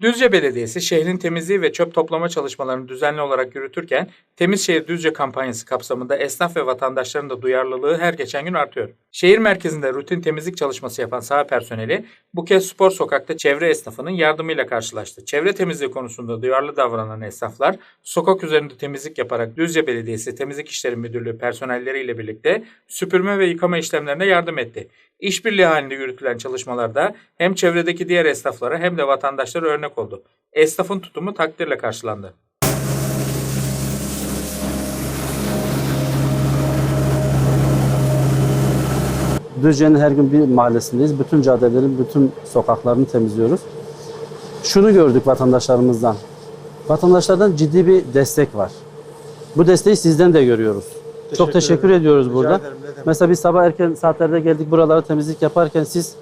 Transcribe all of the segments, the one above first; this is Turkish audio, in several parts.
Düzce Belediyesi şehrin temizliği ve çöp toplama çalışmalarını düzenli olarak yürütürken Temiz Şehir Düzce kampanyası kapsamında esnaf ve vatandaşların da duyarlılığı her geçen gün artıyor. Şehir merkezinde rutin temizlik çalışması yapan saha personeli bu kez spor sokakta çevre esnafının yardımıyla karşılaştı. Çevre temizliği konusunda duyarlı davranan esnaflar sokak üzerinde temizlik yaparak Düzce Belediyesi Temizlik İşleri Müdürlüğü personelleriyle birlikte süpürme ve yıkama işlemlerine yardım etti. İşbirliği halinde yürütülen çalışmalarda hem çevredeki diğer esnaflara hem de vatandaşlara örnek oldu. Esnafın tutumu takdirle karşılandı. Düzce'nin her gün bir mahallesindeyiz. Bütün caddelerin, bütün sokaklarını temizliyoruz. Şunu gördük vatandaşlarımızdan. Vatandaşlardan ciddi bir destek var. Bu desteği sizden de görüyoruz. Çok teşekkür ediyoruz burada. ederim. Mesela biz sabah erken saatlerde geldik buralara temizlik yaparken siz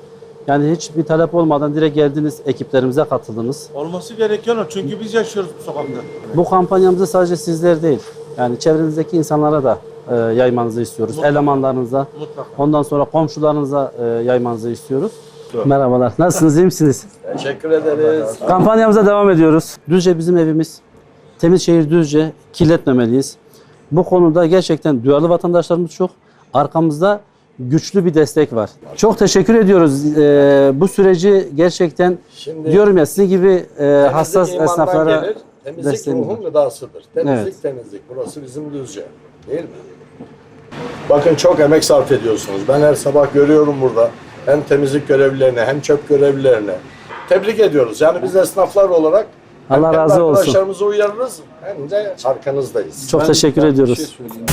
yani hiç bir talep olmadan direkt geldiniz, ekiplerimize katıldınız. Olması gereken o. Çünkü biz yaşıyoruz bu sokakta. Bu kampanyamızı sadece sizler değil, yani çevrenizdeki insanlara da e, yaymanızı istiyoruz. Mutlaka. Elemanlarınıza, Mutlaka. ondan sonra komşularınıza e, yaymanızı istiyoruz. Merhabalar, nasılsınız, iyi misiniz? Teşekkür ederiz. Kampanyamıza devam ediyoruz. Düzce bizim evimiz. Temiz şehir Düzce. Kirletmemeliyiz. Bu konuda gerçekten duyarlı vatandaşlarımız çok. Arkamızda güçlü bir destek var. Çok teşekkür ediyoruz. Ee, bu süreci gerçekten Şimdi diyorum ya sizin gibi e, hassas esnaflara gelir. Temizlik desteğimiz ruhun gıdasıdır. Temizlik Evet. temizlik. Burası bizim düzce. Değil mi? Bakın çok emek sarf ediyorsunuz. Ben her sabah görüyorum burada. Hem temizlik görevlilerine hem çöp görevlilerine. Tebrik ediyoruz. Yani biz esnaflar olarak Allah razı olsun. Arkadaşlarımızı uyarırız hem de arkanızdayız. Çok teşekkür ediyoruz. söyleyeyim.